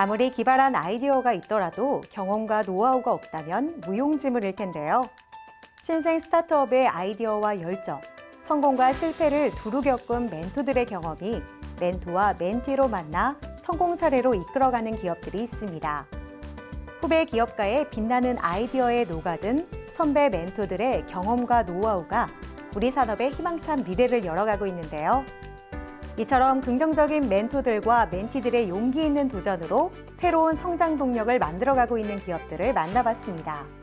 아무리 기발한 아이디어가 있더라도 경험과 노하우가 없다면 무용지물일 텐데요. 신생 스타트업의 아이디어와 열정, 성공과 실패를 두루 겪은 멘토들의 경험이 멘토와 멘티로 만나 성공 사례로 이끌어가는 기업들이 있습니다. 후배 기업가의 빛나는 아이디어에 녹아든 선배 멘토들의 경험과 노하우가 우리 산업의 희망찬 미래를 열어가고 있는데요. 이처럼 긍정적인 멘토들과 멘티들의 용기 있는 도전으로 새로운 성장 동력을 만들어가고 있는 기업들을 만나봤습니다.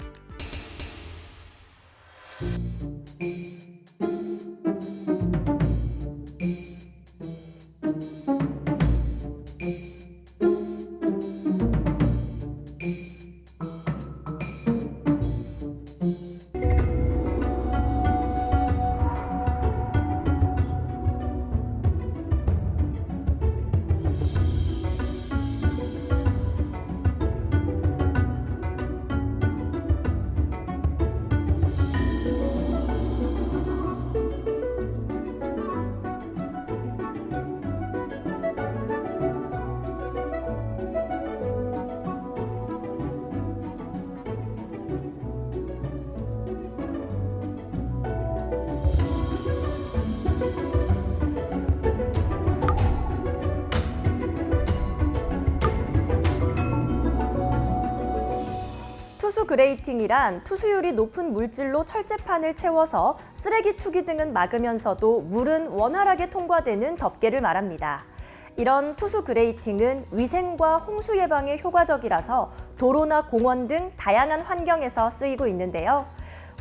투수 그레이팅이란 투수율이 높은 물질로 철제판을 채워서 쓰레기 투기 등은 막으면서도 물은 원활하게 통과되는 덮개를 말합니다. 이런 투수 그레이팅은 위생과 홍수 예방에 효과적이라서 도로나 공원 등 다양한 환경에서 쓰이고 있는데요.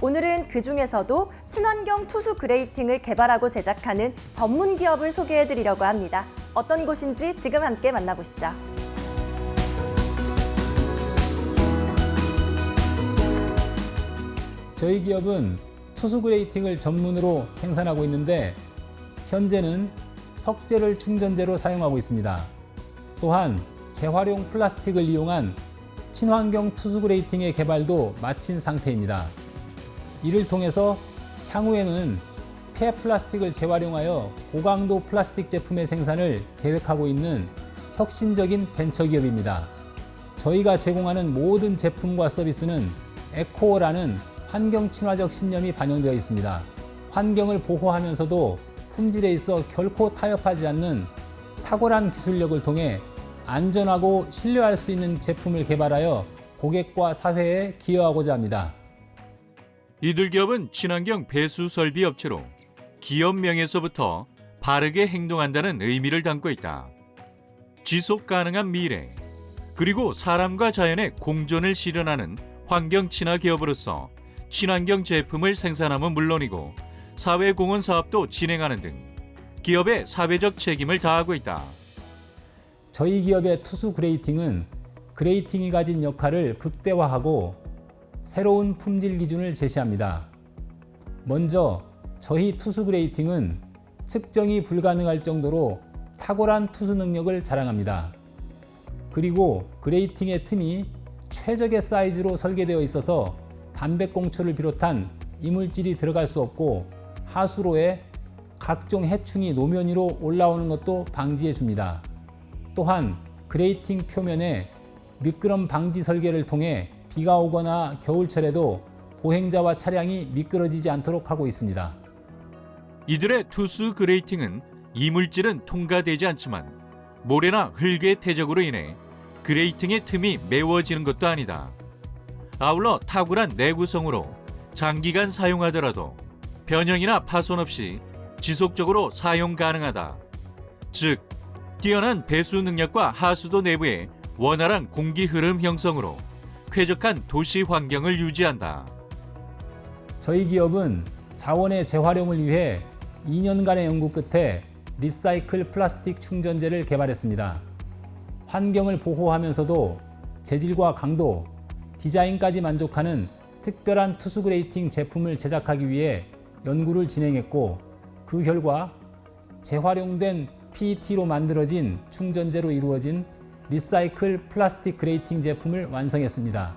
오늘은 그 중에서도 친환경 투수 그레이팅을 개발하고 제작하는 전문 기업을 소개해 드리려고 합니다. 어떤 곳인지 지금 함께 만나보시죠. 저희 기업은 투수 그레이팅을 전문으로 생산하고 있는데 현재는 석재를 충전재로 사용하고 있습니다. 또한 재활용 플라스틱을 이용한 친환경 투수 그레이팅의 개발도 마친 상태입니다. 이를 통해서 향후에는 폐 플라스틱을 재활용하여 고강도 플라스틱 제품의 생산을 계획하고 있는 혁신적인 벤처 기업입니다. 저희가 제공하는 모든 제품과 서비스는 에코어라는 환경 친화적 신념이 반영되어 있습니다. 환경을 보호하면서도 품질에 있어 결코 타협하지 않는 탁월한 기술력을 통해 안전하고 신뢰할 수 있는 제품을 개발하여 고객과 사회에 기여하고자 합니다. 이들 기업은 친환경 배수 설비 업체로 기업 명에서부터 바르게 행동한다는 의미를 담고 있다. 지속 가능한 미래, 그리고 사람과 자연의 공존을 실현하는 환경 친화 기업으로서 친환경 제품을 생산함은 물론이고 사회 공헌 사업도 진행하는 등 기업의 사회적 책임을 다하고 있다. 저희 기업의 투수 그레이팅은 그레이팅이 가진 역할을 극대화하고 새로운 품질 기준을 제시합니다. 먼저 저희 투수 그레이팅은 측정이 불가능할 정도로 탁월한 투수 능력을 자랑합니다. 그리고 그레이팅의 틈이 최적의 사이즈로 설계되어 있어서 담배꽁초를 비롯한 이물질이 들어갈 수 없고 하수로에 각종 해충이 노면 위로 올라오는 것도 방지해 줍니다. 또한 그레이팅 표면에 미끄럼 방지 설계를 통해 비가 오거나 겨울철에도 보행자와 차량이 미끄러지지 않도록 하고 있습니다. 이들의 투수 그레이팅은 이물질은 통과되지 않지만 모래나 흙의 퇴적으로 인해 그레이팅의 틈이 메워지는 것도 아니다. 아울러 탁월한 내구성으로 장기간 사용하더라도 변형이나 파손 없이 지속적으로 사용 가능하다. 즉, 뛰어난 배수 능력과 하수도 내부의 원활한 공기 흐름 형성으로 쾌적한 도시 환경을 유지한다. 저희 기업은 자원의 재활용을 위해 2년간의 연구 끝에 리사이클 플라스틱 충전재를 개발했습니다. 환경을 보호하면서도 재질과 강도, 디자인까지 만족하는 특별한 투수 그레이팅 제품을 제작하기 위해 연구를 진행했고 그 결과 재활용된 PET로 만들어진 충전재로 이루어진 리사이클 플라스틱 그레이팅 제품을 완성했습니다.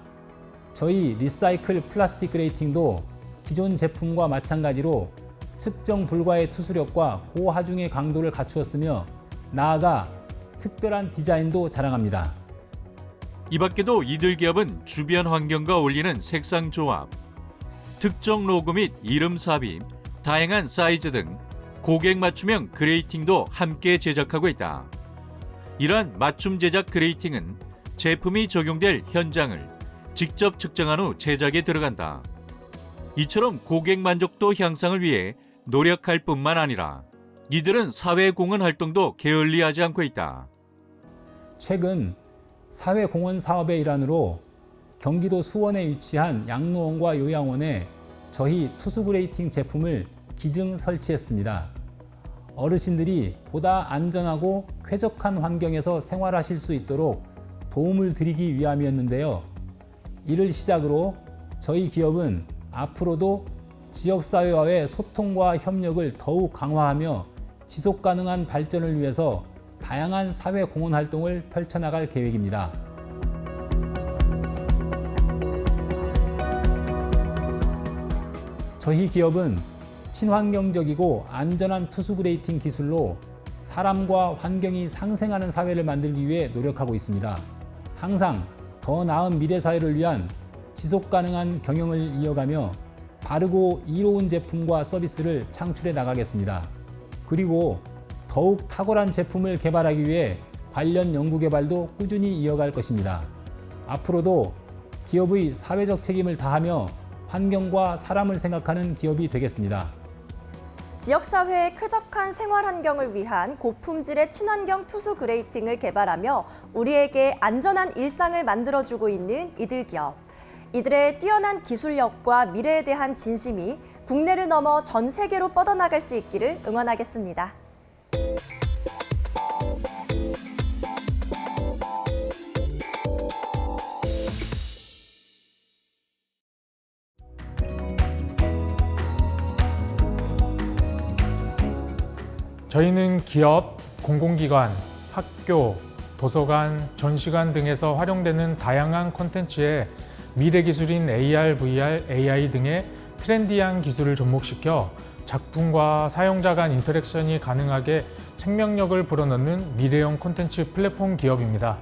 저희 리사이클 플라스틱 그레이팅도 기존 제품과 마찬가지로 측정 불가의 투수력과 고하중의 강도를 갖추었으며 나아가 특별한 디자인도 자랑합니다. 이 밖에도 이들 기업은 주변 환경과 어울리는 색상 조합, 특정 로고 및 이름 삽입, 다양한 사이즈 등 고객 맞춤형 그레이팅도 함께 제작하고 있다. 이러한 맞춤 제작 그레이팅은 제품이 적용될 현장을 직접 측정한 후 제작에 들어간다. 이처럼 고객 만족도 향상을 위해 노력할 뿐만 아니라 이들은 사회 공헌 활동도 게을리하지 않고 있다. 최근 사회공헌 사업의 일환으로 경기도 수원에 위치한 양로원과 요양원에 저희 투수그레이팅 제품을 기증 설치했습니다. 어르신들이 보다 안전하고 쾌적한 환경에서 생활하실 수 있도록 도움을 드리기 위함이었는데요. 이를 시작으로 저희 기업은 앞으로도 지역사회와의 소통과 협력을 더욱 강화하며 지속 가능한 발전을 위해서 다양한 사회 공헌 활동을 펼쳐나갈 계획입니다. 저희 기업은 친환경적이고 안전한 투수 그레이팅 기술로 사람과 환경이 상생하는 사회를 만들기 위해 노력하고 있습니다. 항상 더 나은 미래 사회를 위한 지속 가능한 경영을 이어가며 바르고 이로운 제품과 서비스를 창출해 나가겠습니다. 그리고 더욱 탁월한 제품을 개발하기 위해 관련 연구 개발도 꾸준히 이어갈 것입니다. 앞으로도 기업의 사회적 책임을 다하며 환경과 사람을 생각하는 기업이 되겠습니다. 지역사회의 쾌적한 생활 환경을 위한 고품질의 친환경 투수 그레이팅을 개발하며 우리에게 안전한 일상을 만들어주고 있는 이들 기업. 이들의 뛰어난 기술력과 미래에 대한 진심이 국내를 넘어 전 세계로 뻗어나갈 수 있기를 응원하겠습니다. 저희는 기업, 공공기관, 학교, 도서관, 전시관 등에서 활용되는 다양한 콘텐츠에 미래 기술인 AR, VR, AI 등의 트렌디한 기술을 접목시켜 작품과 사용자 간 인터랙션이 가능하게 생명력을 불어넣는 미래형 콘텐츠 플랫폼 기업입니다.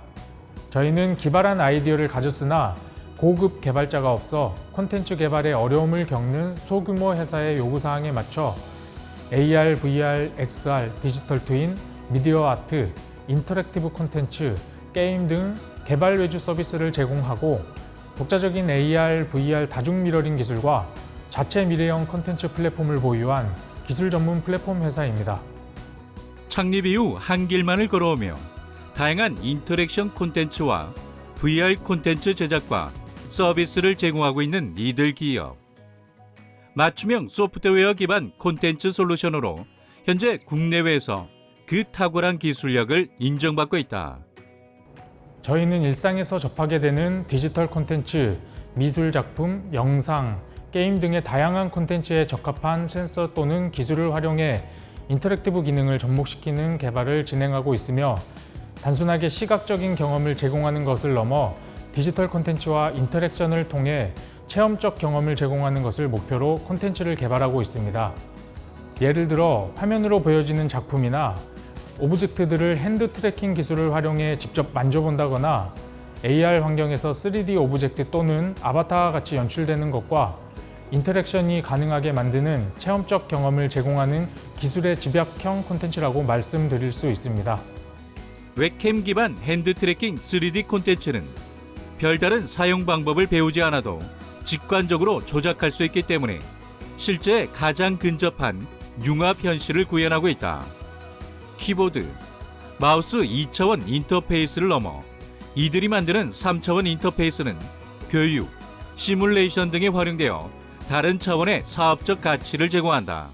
저희는 기발한 아이디어를 가졌으나 고급 개발자가 없어 콘텐츠 개발에 어려움을 겪는 소규모 회사의 요구사항에 맞춰 AR, VR, XR, 디지털 트윈, 미디어 아트, 인터랙티브 콘텐츠, 게임 등 개발 외주 서비스를 제공하고 독자적인 AR, VR 다중 미러링 기술과 자체 미래형 콘텐츠 플랫폼을 보유한 기술 전문 플랫폼 회사입니다. 창립 이후 한 길만을 걸어오며 다양한 인터랙션 콘텐츠와 VR 콘텐츠 제작과 서비스를 제공하고 있는 이들 기업. 맞춤형 소프트웨어 기반 콘텐츠 솔루션으로 현재 국내외에서 그 탁월한 기술력을 인정받고 있다. 저희는 일상에서 접하게 되는 디지털 콘텐츠, 미술 작품, 영상, 게임 등의 다양한 콘텐츠에 적합한 센서 또는 기술을 활용해 인터랙티브 기능을 접목시키는 개발을 진행하고 있으며 단순하게 시각적인 경험을 제공하는 것을 넘어 디지털 콘텐츠와 인터랙션을 통해 체험적 경험을 제공하는 것을 목표로 콘텐츠를 개발하고 있습니다. 예를 들어 화면으로 보여지는 작품이나 오브젝트들을 핸드 트래킹 기술을 활용해 직접 만져본다거나 AR 환경에서 3D 오브젝트 또는 아바타와 같이 연출되는 것과 인터랙션이 가능하게 만드는 체험적 경험을 제공하는 기술의 집약형 콘텐츠라고 말씀드릴 수 있습니다. 웹캠 기반 핸드 트래킹 3D 콘텐츠는 별다른 사용 방법을 배우지 않아도 직관적으로 조작할 수 있기 때문에 실제 가장 근접한 융합 현실을 구현하고 있다. 키보드, 마우스 2차원 인터페이스를 넘어 이들이 만드는 3차원 인터페이스는 교육, 시뮬레이션 등에 활용되어 다른 차원의 사업적 가치를 제공한다.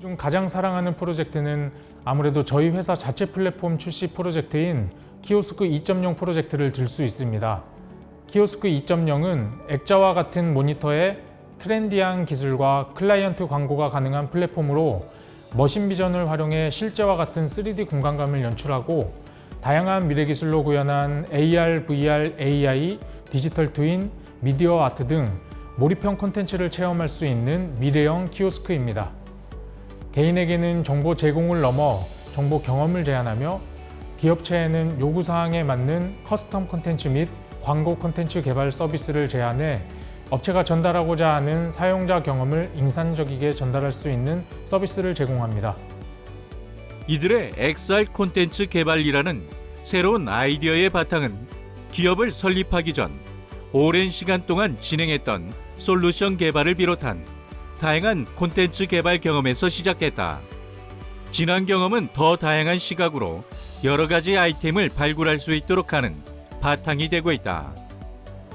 중 가장 사랑하는 프로젝트는 아무래도 저희 회사 자체 플랫폼 출시 프로젝트인 키오스크 2.0 프로젝트를 들 수 있습니다. 키오스크 2.0은 액자와 같은 모니터에 트렌디한 기술과 클라이언트 광고가 가능한 플랫폼으로 머신 비전을 활용해 실제와 같은 3D 공간감을 연출하고 다양한 미래 기술로 구현한 AR, VR, AI, 디지털 트윈, 미디어 아트 등 몰입형 콘텐츠를 체험할 수 있는 미래형 키오스크입니다. 개인에게는 정보 제공을 넘어 정보 경험을 제한하며 기업체에는 요구사항에 맞는 커스텀 콘텐츠 및 광고 콘텐츠 개발 서비스를 제안해 업체가 전달하고자 하는 사용자 경험을 인상적이게 전달할 수 있는 서비스를 제공합니다. 이들의 XR 콘텐츠 개발이라는 새로운 아이디어의 바탕은 기업을 설립하기 전 오랜 시간 동안 진행했던 솔루션 개발을 비롯한 다양한 콘텐츠 개발 경험에서 시작했다. 지난 경험은 더 다양한 시각으로 여러 가지 아이템을 발굴할 수 있도록 하는 바탕이 되고 있다.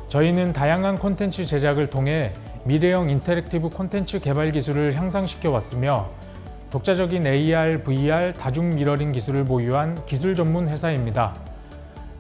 저희는 다양한 콘텐츠 제작을 통해 미래형 인터랙티브 콘텐츠 개발 기술을 향상시켜 왔으며 독자적인 AR, VR, 다중 미러링 기술을 보유한 기술 전문 회사입니다.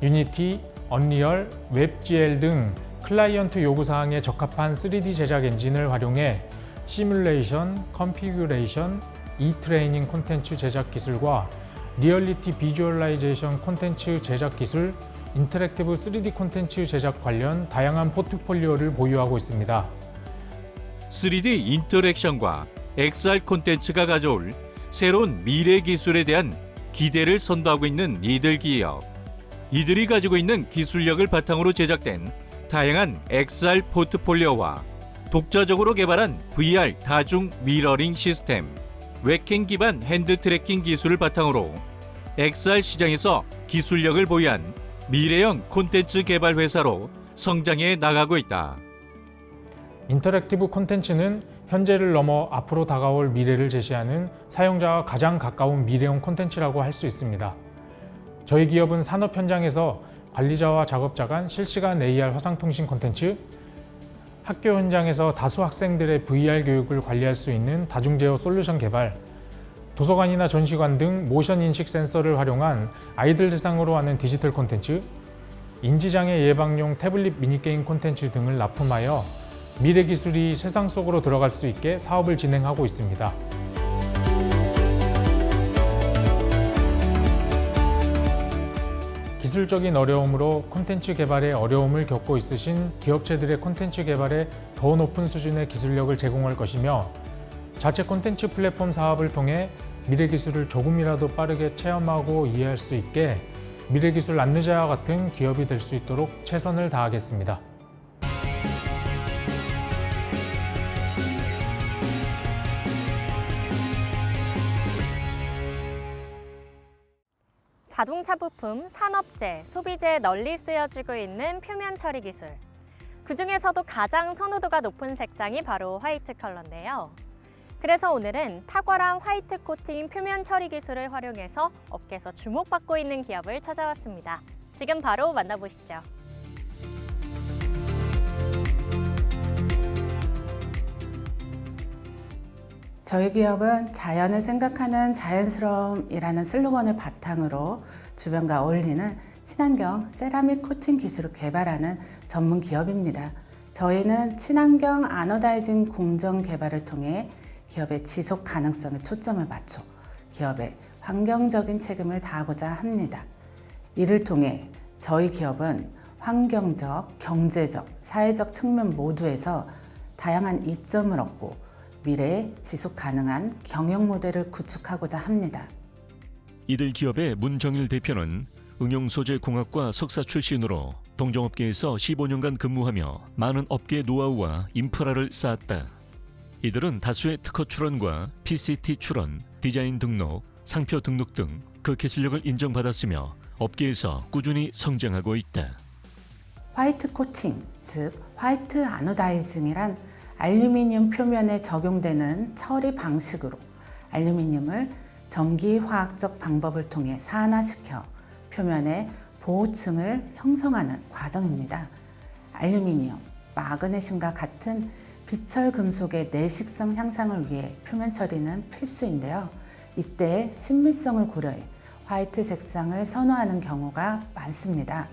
유니티, 언리얼, 웹GL 등 클라이언트 요구 사항에 적합한 3D 제작 엔진을 활용해 시뮬레이션, 컨피규레이션, E-트레이닝 콘텐츠 제작 기술과 리얼리티 비주얼라이제이션 콘텐츠 제작 기술, 인터랙티브 3D 콘텐츠 제작 관련 다양한 포트폴리오를 보유하고 있습니다. 3D 인터랙션과 XR 콘텐츠가 가져올 새로운 미래 기술에 대한 기대를 선도하고 있는 이들 기업. 이들이 가지고 있는 기술력을 바탕으로 제작된 다양한 XR 포트폴리오와 독자적으로 개발한 VR 다중 미러링 시스템, 웹캠 기반 핸드 트래킹 기술을 바탕으로 XR 시장에서 기술력을 보유한 미래형 콘텐츠 개발 회사로 성장해 나가고 있다. 인터랙티브 콘텐츠는 현재를 넘어 앞으로 다가올 미래를 제시하는 사용자와 가장 가까운 미래형 콘텐츠라고 할 수 있습니다. 저희 기업은 산업 현장에서 관리자와 작업자 간 실시간 AR 화상통신 콘텐츠, 학교 현장에서 다수 학생들의 VR 교육을 관리할 수 있는 다중제어 솔루션 개발, 도서관이나 전시관 등 모션 인식 센서를 활용한 아이들 대상으로 하는 디지털 콘텐츠, 인지장애 예방용 태블릿 미니게임 콘텐츠 등을 납품하여 미래 기술이 세상 속으로 들어갈 수 있게 사업을 진행하고 있습니다. 기술적인 어려움으로 콘텐츠 개발에 어려움을 겪고 있으신 기업체들의 콘텐츠 개발에 더 높은 수준의 기술력을 제공할 것이며 자체 콘텐츠 플랫폼 사업을 통해 미래 기술을 조금이라도 빠르게 체험하고 이해할 수 있게 미래 기술 안내자와 같은 기업이 될 수 있도록 최선을 다하겠습니다. 자동차 부품, 산업재, 소비재에 널리 쓰여지고 있는 표면 처리 기술. 그 중에서도 가장 선호도가 높은 색상이 바로 화이트 컬러인데요. 그래서 오늘은 탁월한 화이트 코팅 표면 처리 기술을 활용해서 업계에서 주목받고 있는 기업을 찾아왔습니다. 지금 바로 만나보시죠. 저희 기업은 자연을 생각하는 자연스러움이라는 슬로건을 바탕으로 주변과 어울리는 친환경 세라믹 코팅 기술을 개발하는 전문 기업입니다. 저희는 친환경 아노다이징 공정 개발을 통해 기업의 지속 가능성에 초점을 맞춰 기업의 환경적인 책임을 다하고자 합니다. 이를 통해 저희 기업은 환경적, 경제적, 사회적 측면 모두에서 다양한 이점을 얻고 미래에 지속 가능한 경영 모델을 구축하고자 합니다. 이들 기업의 문정일 대표는 응용소재공학과 석사 출신으로 동종업계에서 15년간 근무하며 많은 업계 노하우와 인프라를 쌓았다. 이들은 다수의 특허 출원과 PCT 출원, 디자인 등록, 상표 등록 등 그 기술력을 인정받았으며 업계에서 꾸준히 성장하고 있다. 화이트 코팅, 즉 화이트 아노다이징이란 알루미늄 표면에 적용되는 처리 방식으로 알루미늄을 전기 화학적 방법을 통해 산화시켜 표면에 보호층을 형성하는 과정입니다. 알루미늄, 마그네슘과 같은 비철 금속의 내식성 향상을 위해 표면 처리는 필수인데요. 이때 신미성을 고려해 화이트 색상을 선호하는 경우가 많습니다.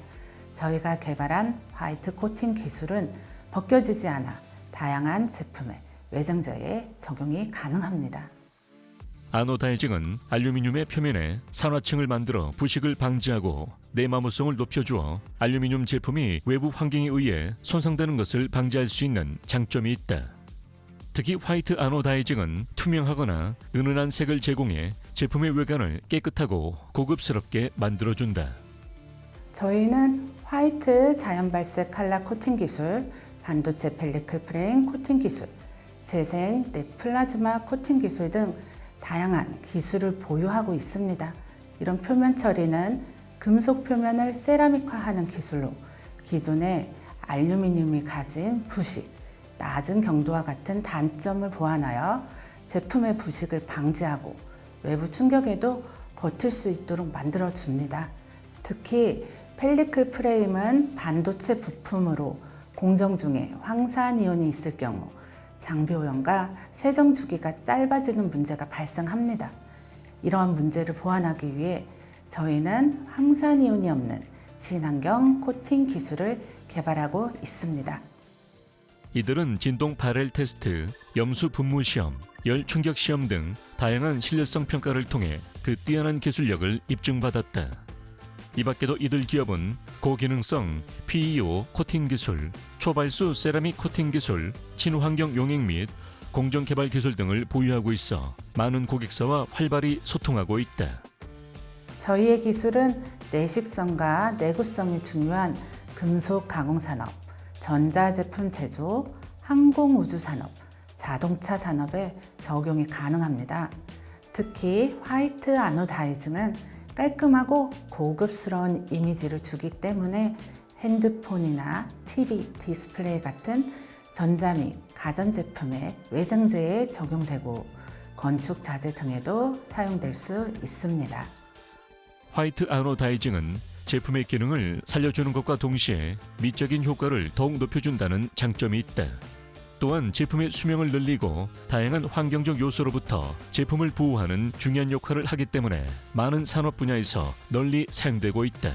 저희가 개발한 화이트 코팅 기술은 벗겨지지 않아 다양한 제품의 외장재에 적용이 가능합니다. 아노다이징은 알루미늄의 표면에 산화층을 만들어 부식을 방지하고 내마모성을 높여주어 알루미늄 제품이 외부 환경에 의해 손상되는 것을 방지할 수 있는 장점이 있다. 특히 화이트 아노다이징은 투명하거나 은은한 색을 제공해 제품의 외관을 깨끗하고 고급스럽게 만들어준다. 저희는 화이트 자연 발색 칼라 코팅 기술, 반도체 펠리클 프레임 코팅 기술, 재생 넷플라즈마 코팅 기술 등 다양한 기술을 보유하고 있습니다. 이런 표면 처리는 금속 표면을 세라믹화하는 기술로 기존의 알루미늄이 가진 부식, 낮은 경도와 같은 단점을 보완하여 제품의 부식을 방지하고 외부 충격에도 버틸 수 있도록 만들어 줍니다. 특히 펠리클 프레임은 반도체 부품으로 공정 중에 황산 이온이 있을 경우 장비 오염과 세정 주기가 짧아지는 문제가 발생합니다. 이러한 문제를 보완하기 위해 저희는 황산이온이 없는 친환경 코팅 기술을 개발하고 있습니다. 이들은 진동 바렐 테스트, 염수 분무 시험, 열 충격 시험 등 다양한 신뢰성 평가를 통해 그 뛰어난 기술력을 입증받았다. 이 밖에도 이들 기업은 고기능성 PEO 코팅 기술, 초발수 세라믹 코팅 기술, 친환경 용액 및 공정 개발 기술 등을 보유하고 있어 많은 고객사와 활발히 소통하고 있다. 저희의 기술은 내식성과 내구성이 중요한 금속 가공 산업, 전자제품 제조, 항공 우주 산업, 자동차 산업에 적용이 가능합니다. 특히 화이트 아노다이징은 깔끔하고 고급스러운 이미지를 주기 때문에 핸드폰이나 TV, 디스플레이 같은 전자 및 가전제품의 외장재에 적용되고 건축 자재 등에도 사용될 수 있습니다. 화이트 아노다이징은 제품의 기능을 살려주는 것과 동시에 미적인 효과를 더욱 높여준다는 장점이 있다. 또한 제품의 수명을 늘리고 다양한 환경적 요소로부터 제품을 보호하는 중요한 역할을 하기 때문에 많은 산업 분야에서 널리 사용되고 있다.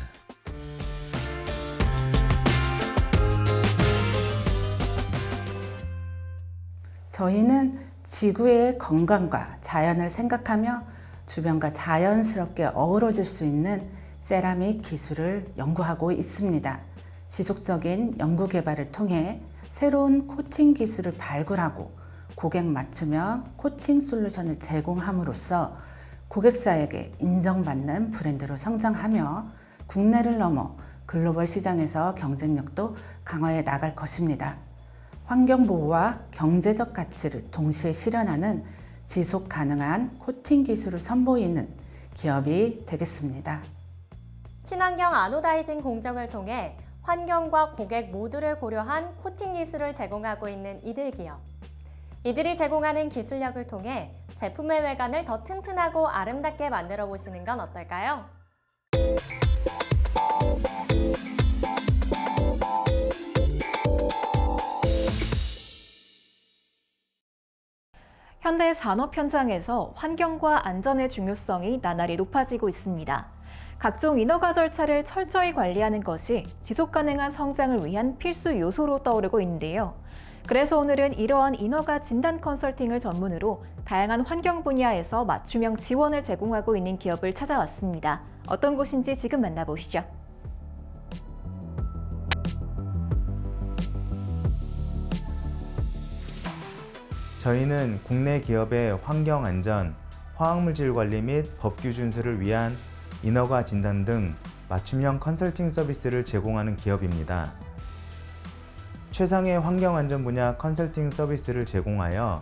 저희는 지구의 건강과 자연을 생각하며 주변과 자연스럽게 어우러질 수 있는 세라믹 기술을 연구하고 있습니다. 지속적인 연구 개발을 통해 새로운 코팅 기술을 발굴하고 고객 맞춤형 코팅 솔루션을 제공함으로써 고객사에게 인정받는 브랜드로 성장하며 국내를 넘어 글로벌 시장에서 경쟁력도 강화해 나갈 것입니다. 환경보호와 경제적 가치를 동시에 실현하는 지속 가능한 코팅 기술을 선보이는 기업이 되겠습니다. 친환경 아노다이징 공정을 통해 환경과 고객 모두를 고려한 코팅 기술을 제공하고 있는 이들 기업. 이들이 제공하는 기술력을 통해 제품의 외관을 더 튼튼하고 아름답게 만들어 보시는 건 어떨까요? 현대 산업 현장에서 환경과 안전의 중요성이 나날이 높아지고 있습니다. 각종 인허가 절차를 철저히 관리하는 것이 지속 가능한 성장을 위한 필수 요소로 떠오르고 있는데요. 그래서 오늘은 이러한 인허가 진단 컨설팅을 전문으로 다양한 환경 분야에서 맞춤형 지원을 제공하고 있는 기업을 찾아왔습니다. 어떤 곳인지 지금 만나보시죠. 저희는 국내 기업의 환경 안전, 화학물질 관리 및 법 규 준수를 위한 인허가 진단 등 맞춤형 컨설팅 서비스를 제공하는 기업입니다. 최상의 환경 안전 분야 컨설팅 서비스를 제공하여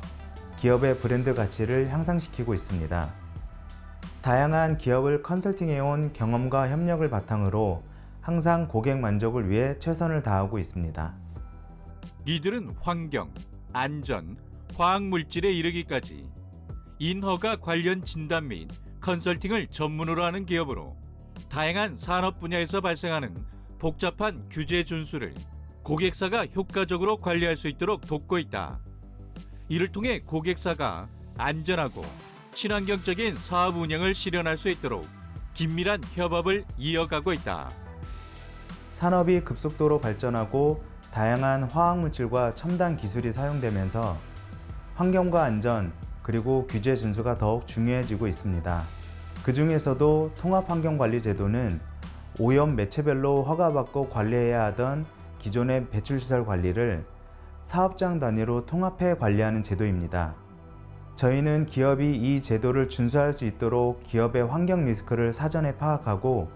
기업의 브랜드 가치를 향상시키고 있습니다. 다양한 기업을 컨설팅해온 경험과 협력을 바탕으로 항상 고객 만족을 위해 최선을 다하고 있습니다. 이들은 환경, 안전, 화학 물질에 이르기까지 인허가 관련 진단 및 컨설팅을 전문으로 하는 기업으로 다양한 산업 분야에서 발생하는 복잡한 규제 준수를 고객사가 효과적으로 관리할 수 있도록 돕고 있다. 이를 통해 고객사가 안전하고 친환경적인 사업 운영을 실현할 수 있도록 긴밀한 협업을 이어가고 있다. 산업이 급속도로 발전하고 다양한 화학물질과 첨단 기술이 사용되면서 환경과 안전 그리고 규제 준수가 더욱 중요해지고 있습니다. 그 중에서도 통합환경관리제도는 오염 매체별로 허가받고 관리해야 하던 기존의 배출시설 관리를 사업장 단위로 통합해 관리하는 제도입니다. 저희는 기업이 이 제도를 준수할 수 있도록 기업의 환경 리스크를 사전에 파악하고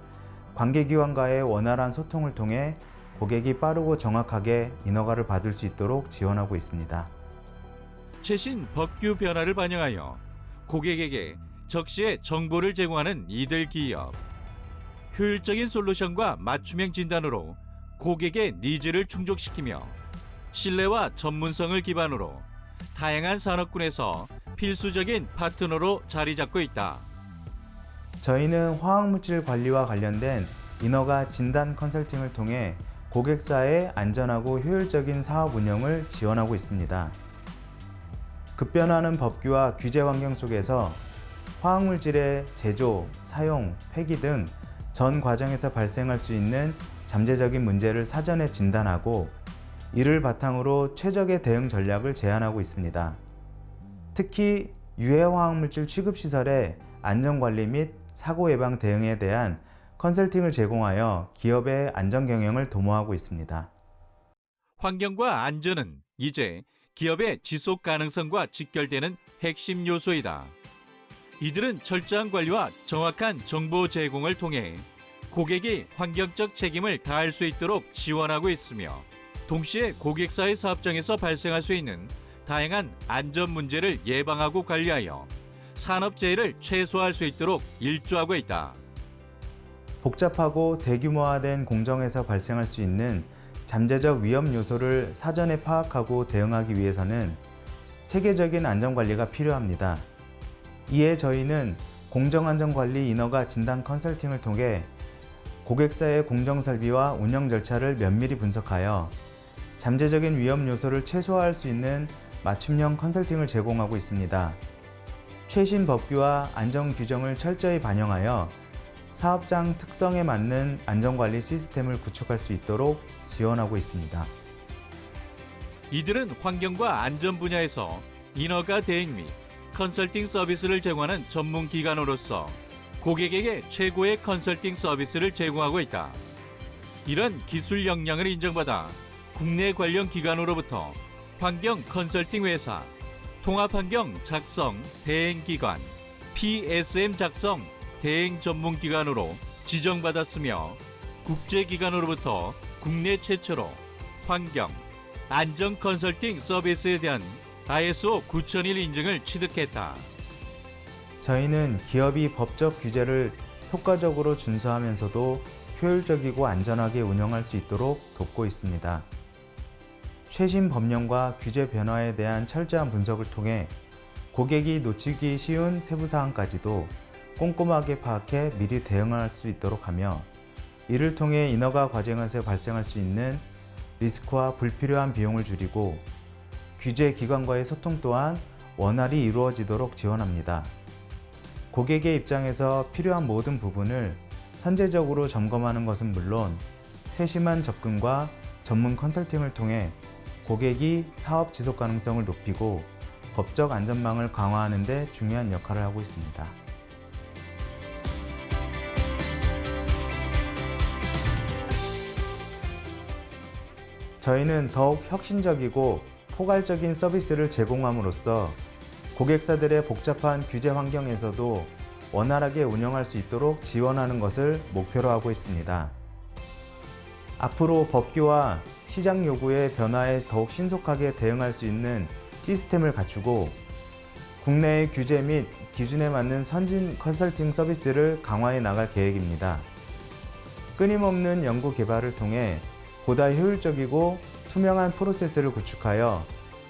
관계기관과의 원활한 소통을 통해 고객이 빠르고 정확하게 인허가를 받을 수 있도록 지원하고 있습니다. 최신 법규 변화를 반영하여 고객에게 적시에 정보를 제공하는 이들 기업. 효율적인 솔루션과 맞춤형 진단으로 고객의 니즈를 충족시키며 신뢰와 전문성을 기반으로 다양한 산업군에서 필수적인 파트너로 자리 잡고 있다. 저희는 화학물질 관리와 관련된 인허가 진단 컨설팅을 통해 고객사의 안전하고 효율적인 사업 운영을 지원하고 있습니다. 급변하는 법규와 규제 환경 속에서 화학물질의 제조, 사용, 폐기 등 전 과정에서 발생할 수 있는 잠재적인 문제를 사전에 진단하고 이를 바탕으로 최적의 대응 전략을 제안하고 있습니다. 특히 유해 화학물질 취급 시설의 안전 관리 및 사고 예방 대응에 대한 컨설팅을 제공하여 기업의 안전 경영을 도모하고 있습니다. 환경과 안전은 이제 기업의 지속 가능성과 직결되는 핵심 요소이다. 이들은 철저한 관리와 정확한 정보 제공을 통해 고객이 환경적 책임을 다할 수 있도록 지원하고 있으며 동시에 고객사의 사업장에서 발생할 수 있는 다양한 안전 문제를 예방하고 관리하여 산업재해를 최소화할 수 있도록 일조하고 있다. 복잡하고 대규모화된 공정에서 발생할 수 있는 잠재적 위험 요소를 사전에 파악하고 대응하기 위해서는 체계적인 안전관리가 필요합니다. 이에 저희는 공정안전관리 인허가 진단 컨설팅을 통해 고객사의 공정설비와 운영 절차를 면밀히 분석하여 잠재적인 위험 요소를 최소화할 수 있는 맞춤형 컨설팅을 제공하고 있습니다. 최신 법규와 안전 규정을 철저히 반영하여 사업장 특성에 맞는 안전관리 시스템을 구축할 수 있도록 지원하고 있습니다. 이들은 환경과 안전 분야에서 인허가 대행 및 컨설팅 서비스를 제공하는 전문 기관으로서 고객에게 최고의 컨설팅 서비스를 제공하고 있다. 이런 기술 역량을 인정받아 국내 관련 기관으로부터 환경 컨설팅 회사, 통합환경 작성 대행 기관, PSM 작성 대행 전문 기관으로 지정받았으며 국제 기관으로부터 국내 최초로 환경, 안전 컨설팅 서비스에 대한 ISO 9001 인증을 취득했다. 저희는 기업이 법적 규제를 효과적으로 준수하면서도 효율적이고 안전하게 운영할 수 있도록 돕고 있습니다. 최신 법령과 규제 변화에 대한 철저한 분석을 통해 고객이 놓치기 쉬운 세부 사항까지도 꼼꼼하게 파악해 미리 대응할 수 있도록 하며 이를 통해 인허가 과정에서 발생할 수 있는 리스크와 불필요한 비용을 줄이고 규제 기관과의 소통 또한 원활히 이루어지도록 지원합니다. 고객의 입장에서 필요한 모든 부분을 선제적으로 점검하는 것은 물론 세심한 접근과 전문 컨설팅을 통해 고객이 사업 지속 가능성을 높이고 법적 안전망을 강화하는 데 중요한 역할을 하고 있습니다. 저희는 더욱 혁신적이고 포괄적인 서비스를 제공함으로써 고객사들의 복잡한 규제 환경에서도 원활하게 운영할 수 있도록 지원하는 것을 목표로 하고 있습니다. 앞으로 법규와 시장 요구의 변화에 더욱 신속하게 대응할 수 있는 시스템을 갖추고 국내의 규제 및 기준에 맞는 선진 컨설팅 서비스를 강화해 나갈 계획입니다. 끊임없는 연구 개발을 통해 보다 효율적이고 투명한 프로세스를 구축하여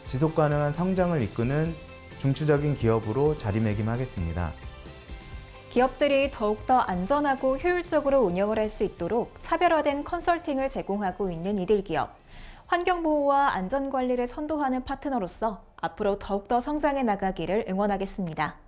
지속 가능한 성장을 이끄는 중추적인 기업으로 자리매김하겠습니다. 기업들이 더욱더 안전하고 효율적으로 운영을 할 수 있도록 차별화된 컨설팅을 제공하고 있는 이들 기업. 환경보호와 안전관리를 선도하는 파트너로서 앞으로 더욱더 성장해 나가기를 응원하겠습니다.